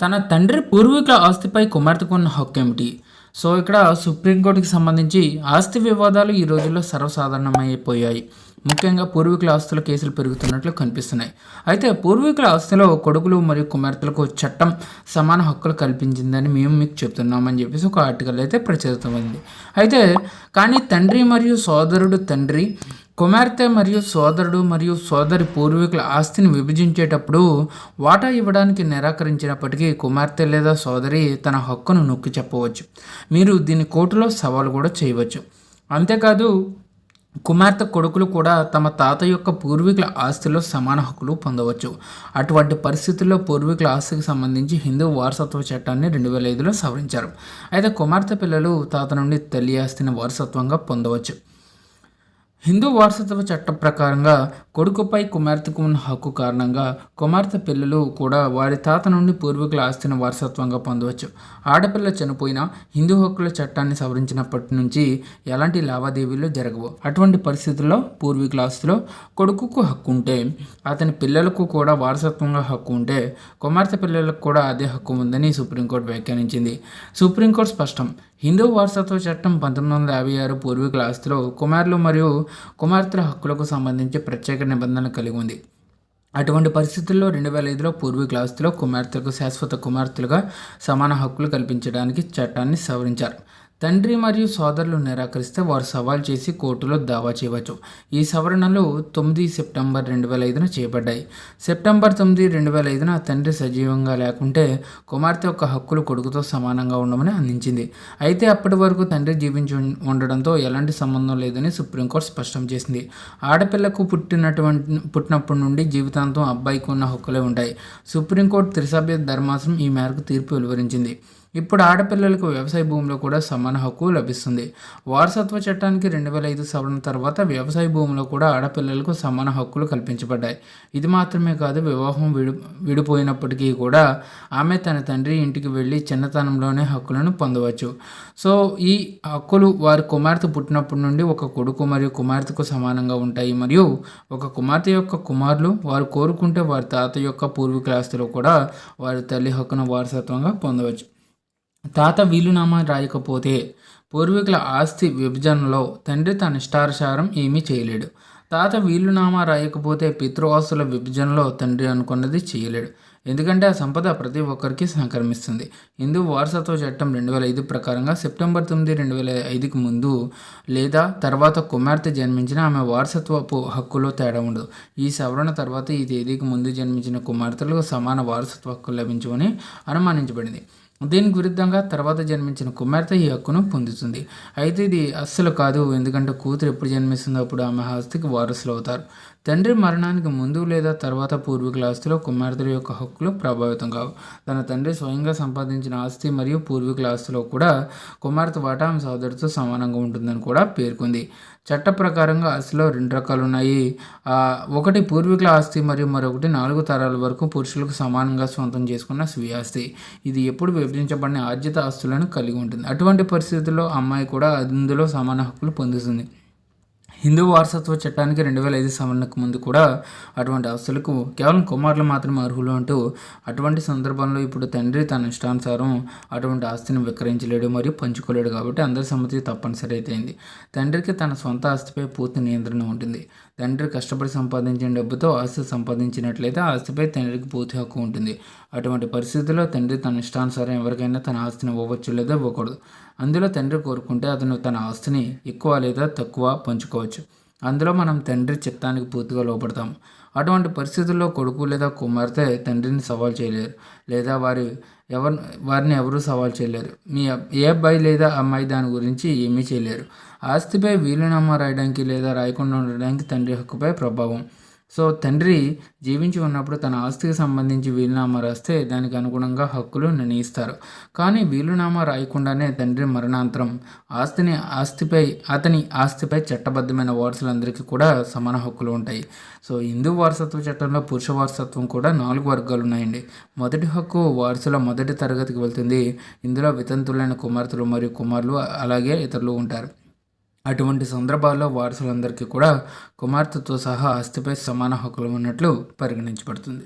తన తండ్రి పూర్వీకుల ఆస్తిపై కుమార్తెకు ఉన్న హక్కు ఏమిటి సో ఇక్కడ సుప్రీంకోర్టుకి సంబంధించి ఆస్తి వివాదాలు ఈ రోజుల్లో సర్వసాధారణమైపోయాయి. ముఖ్యంగా పూర్వీకుల ఆస్తుల కేసులు పెరుగుతున్నట్లు కనిపిస్తున్నాయి. అయితే పూర్వీకుల ఆస్తిలో కొడుకులు మరియు కుమార్తెలకు చట్టం సమాన హక్కులు కల్పించిందని మేము మీకు చెప్తున్నామని చెప్పేసి ఒక ఆర్టికల్ అయితే ప్రచురితమైంది. అయితే కానీ తండ్రి మరియు సోదరుడు తండ్రి కుమార్తె మరియు సోదరుడు మరియు సోదరి పూర్వీకుల ఆస్తిని విభజించేటప్పుడు వాటా ఇవ్వడానికి నిరాకరించినప్పటికీ కుమార్తె లేదా సోదరి తన హక్కును నొక్కి చెప్పవచ్చు. మీరు దీని కోర్టులో సవాలు కూడా చేయవచ్చు. అంతేకాదు కుమార్తె కొడుకులు కూడా తమ తాత యొక్క పూర్వీకుల ఆస్తిలో సమాన హక్కులు పొందవచ్చు. అటువంటి పరిస్థితుల్లో పూర్వీకుల ఆస్తికి సంబంధించి హిందూ వారసత్వ చట్టాన్ని రెండు వేల ఐదులో సవరించారు. అయితే కుమార్తె పిల్లలు తాత నుండి తల్లి ఆస్తిని వారసత్వంగా పొందవచ్చు. హిందూ వారసత్వ చట్టం ప్రకారంగా కొడుకుపై కుమార్తెకు ఉన్న హక్కు కారణంగా కుమార్తె పిల్లలు కూడా వారి తాత నుండి పూర్వీకుల ఆస్తిని వారసత్వంగా పొందవచ్చు. ఆడపిల్ల చనిపోయినా హిందూ హక్కుల చట్టాన్ని సవరించినప్పటి నుంచి ఎలాంటి లావాదేవీలు జరగవు. అటువంటి పరిస్థితుల్లో పూర్వీకుల ఆస్తిలో కొడుకుకు హక్కు ఉంటే అతని పిల్లలకు కూడా వారసత్వంగా హక్కు ఉంటే కుమార్తె పిల్లలకు కూడా అదే హక్కు ఉందని సుప్రీంకోర్టు వ్యాఖ్యానించింది. సుప్రీంకోర్టు స్పష్టం. హిందూ వారసత్వ చట్టం పంతొమ్మిది వందల యాభై ఆరు పూర్వీకుల ఆస్తిలో కుమారులు మరియు కుమార్తెల హక్కులకు సంబంధించి ప్రత్యేక నిబంధనలు కలిగి ఉంది. అటువంటి పరిస్థితుల్లో రెండు వేల ఐదులో పూర్వీకుల ఆస్తిలో కుమార్తెలకు శాశ్వత కుమార్తెలుగా సమాన హక్కులు కల్పించడానికి చట్టాన్ని సవరించారు. తండ్రి మరియు సోదరులు నిరాకరిస్తే వారు సవాల్ చేసి కోర్టులో దావా చేయవచ్చు. ఈ సవరణలు తొమ్మిది సెప్టెంబర్ రెండు వేల ఐదున చేపడ్డాయి సెప్టెంబర్ తొమ్మిది రెండు వేల ఐదున తండ్రి సజీవంగా లేకుంటే కుమార్తె యొక్క హక్కులు కొడుకుతో సమానంగా ఉండమని అందించింది. అయితే అప్పటి వరకు తండ్రి జీవించి ఉండడంతో ఎలాంటి సంబంధం లేదని సుప్రీంకోర్టు స్పష్టం చేసింది. ఆడపిల్లకు పుట్టినటువంటి పుట్టినప్పటి నుండి జీవితాంతం అబ్బాయికి ఉన్న హక్కులే ఉంటాయి. సుప్రీంకోర్టు త్రిసభ్య ధర్మాసనం ఈ మేరకు తీర్పు వెలువరించింది. ఇప్పుడు ఆడపిల్లలకు వ్యవసాయ భూమిలో కూడా సమాన హక్కు లభిస్తుంది. వారసత్వ చట్టానికి రెండు వేల ఐదు సవరణ తర్వాత వ్యవసాయ భూమిలో కూడా ఆడపిల్లలకు సమాన హక్కులు కల్పించబడ్డాయి. ఇది మాత్రమే కాదు వివాహం విడి విడిపోయినప్పటికీ కూడా ఆమె తన తండ్రి ఇంటికి వెళ్ళి చిన్నతనంలోనే హక్కులను పొందవచ్చు. సో ఈ హక్కులు వారి కుమార్తె పుట్టినప్పటి నుండి ఒక కొడుకు మరియు కుమార్తెకు సమానంగా ఉంటాయి. మరియు ఒక కుమార్తె యొక్క కుమారులు వారు కోరుకుంటే వారి తాత యొక్క పూర్వీకుల ఆస్తిలో కూడా వారి తల్లి హక్కును వారసత్వంగా పొందవచ్చు. తాత వీలునామా రాయకపోతే పూర్వీకుల ఆస్తి విభజనలో తండ్రి తన ఇష్టానుసారం ఏమీ చేయలేడు. తాత వీలునామా రాయకపోతే పితృవాసుల విభజనలో తండ్రి అనుకున్నది చేయలేడు. ఎందుకంటే ఆ సంపద ప్రతి ఒక్కరికి సంక్రమిస్తుంది. హిందూ వారసత్వ చట్టం రెండు వేల ఐదు ప్రకారంగా సెప్టెంబర్ తొమ్మిది రెండు వేల ఐదుకి ముందు లేదా తర్వాత కుమార్తె జన్మించిన ఆమె వారసత్వపు హక్కులో తేడా ఉండదు. ఈ సవరణ తర్వాత ఈ తేదీకి ముందు జన్మించిన కుమార్తెలకు సమాన వారసత్వ హక్కు లభించమని అనుమానించబడింది. దీనికి విరుద్ధంగా తర్వాత జన్మించిన కుమార్తె ఈ హక్కును పొందుతుంది. అయితే ఇది అస్సలు కాదు. ఎందుకంటే కూతురు ఎప్పుడు జన్మిస్తుందో అప్పుడు ఆమె ఆస్తికి వారసులు అవుతారు తండ్రి మరణానికి ముందు లేదా తర్వాత పూర్వీకుల ఆస్తిలో కుమార్తెల యొక్క హక్కులు ప్రభావితం కావు. తన తండ్రి స్వయంగా సంపాదించిన ఆస్తి మరియు పూర్వీకుల ఆస్తిలో కూడా కుమార్తె వాటా ఆమె సోదరితో సమానంగా ఉంటుందని కూడా పేర్కొంది. చట్ట ప్రకారంగా ఆస్తిలో రెండు రకాలు ఉన్నాయి ఒకటి పూర్వీకుల ఆస్తి మరియు మరొకటి నాలుగు తరాల వరకు పురుషులకు సమానంగా సొంతం చేసుకున్న స్వీయ ఆస్తి. ఇది ఎప్పుడు విభజించబడిన ఆర్జిత ఆస్తులను కలిగి ఉంటుంది. అటువంటి పరిస్థితుల్లో అమ్మాయి కూడా అందులో సమాన హక్కులు పొందుతుంది. హిందూ వారసత్వ చట్టానికి రెండు వేల ఐదు సవరణకు ముందు కూడా అటువంటి ఆస్తులకు కేవలం కుమారులు మాత్రమే అర్హులు అంటూ అటువంటి సందర్భంలో ఇప్పుడు తండ్రి తన ఇష్టానుసారం అటువంటి ఆస్తిని విక్రయించలేడు మరియు పంచుకోలేడు కాబట్టి అందరి సమ్మతి తప్పనిసరి అయిపోయింది తండ్రికి తన సొంత ఆస్తిపై పూర్తి నియంత్రణ ఉంటుంది. తండ్రి కష్టపడి సంపాదించిన డబ్బుతో ఆస్తి సంపాదించినట్లయితే ఆస్తిపై తండ్రికి పూర్తి హక్కు ఉంటుంది. అటువంటి పరిస్థితుల్లో తండ్రి తన ఇష్టానుసారం ఎవరికైనా తన ఆస్తిని ఇవ్వవచ్చు లేదా ఇవ్వకూడదు. అందులో తండ్రి కోరుకుంటే అతను తన ఆస్తిని ఎక్కువ లేదా తక్కువ పంచుకోవచ్చు. అందులో మనం తండ్రి చిత్తానికి పూర్తిగా లోపడతాం. అటువంటి పరిస్థితుల్లో కొడుకు లేదా కుమార్తె తండ్రిని సవాల్ చేయలేరు. లేదా వారి ఎవరు వారిని ఎవరూ సవాల్ చేయలేరు. మీ ఏ అబ్బాయి లేదా అమ్మాయి దాని గురించి ఏమీ చేయలేరు. ఆస్తిపై వీలునామా రాయడానికి లేదా రాయకుండా ఉండడానికి తండ్రి హక్కుపై ప్రభావం సో తండ్రి జీవించి ఉన్నప్పుడు తన ఆస్తికి సంబంధించి వీలునామా రాస్తే దానికి అనుగుణంగా హక్కులు నిర్ణయిస్తారు. కానీ వీలునామా రాయకుండానే తండ్రి మరణాంతరం ఆస్తిని ఆస్తిపై అతని ఆస్తిపై చట్టబద్ధమైన వారసులందరికీ కూడా సమాన హక్కులు ఉంటాయి. సో హిందూ వారసత్వ చట్టంలో పురుష వారసత్వం కూడా నాలుగు వర్గాలు ఉన్నాయండి. మొదటి హక్కు వారసుల మొదటి తరగతికి వెళ్తుంది. ఇందులో వితంతులైన కుమార్తెలు మరియు కుమారులు అలాగే ఇతరులు ఉంటారు. అటువంటి సందర్భాల్లో వారసులందరికీ కూడా కుమార్తెతో సహా ఆస్తిపై సమాన హక్కులు ఉన్నట్లు పరిగణించబడుతుంది.